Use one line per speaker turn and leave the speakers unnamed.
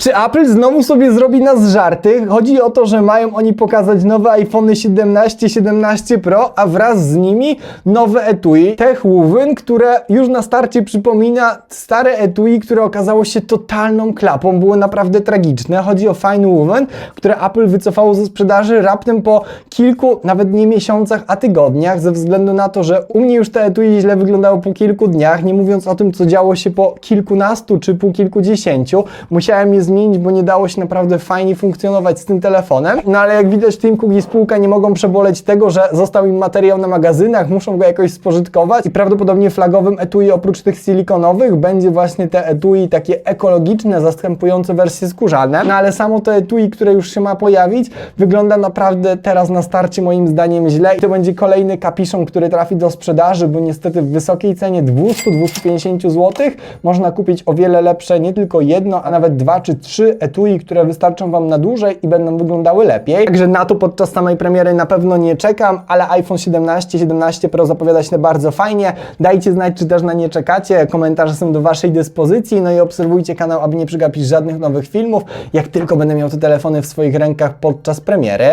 Czy Apple znowu sobie zrobi nas żarty? Chodzi o to, że mają oni pokazać nowe iPhony 17, 17 Pro, a wraz z nimi nowe etui Tech Woven, które już na starcie przypomina stare etui, które okazało się totalną klapą, były naprawdę tragiczne. Chodzi o Fine Woven, które Apple wycofało ze sprzedaży raptem po kilku, nawet nie miesiącach, a tygodniach, ze względu na to, że u mnie już te etui źle wyglądały po kilku dniach, nie mówiąc o tym, co działo się po kilkunastu czy po kilkudziesięciu. Musiałem je zmienić, bo nie dało się naprawdę fajnie funkcjonować z tym telefonem. No ale jak widać, Tim Cook i spółka nie mogą przeboleć tego, że został im materiał na magazynach, muszą go jakoś spożytkować i prawdopodobnie flagowym etui oprócz tych silikonowych będzie właśnie te etui takie ekologiczne, zastępujące wersje skórzane. No ale samo to etui, które już się ma pojawić, wygląda naprawdę teraz na starcie moim zdaniem źle i to będzie kolejny kapiszon, który trafi do sprzedaży, bo niestety w wysokiej cenie 200-250 zł można kupić o wiele lepsze nie tylko jedno, a nawet dwa czy trzy etui, które wystarczą Wam na dłużej i będą wyglądały lepiej. Także na to podczas samej premiery na pewno nie czekam, ale iPhone 17, 17 Pro zapowiada się bardzo fajnie. Dajcie znać, czy też na nie czekacie. Komentarze są do Waszej dyspozycji. No i obserwujcie kanał, aby nie przegapić żadnych nowych filmów. Jak tylko będę miał te telefony w swoich rękach podczas premiery.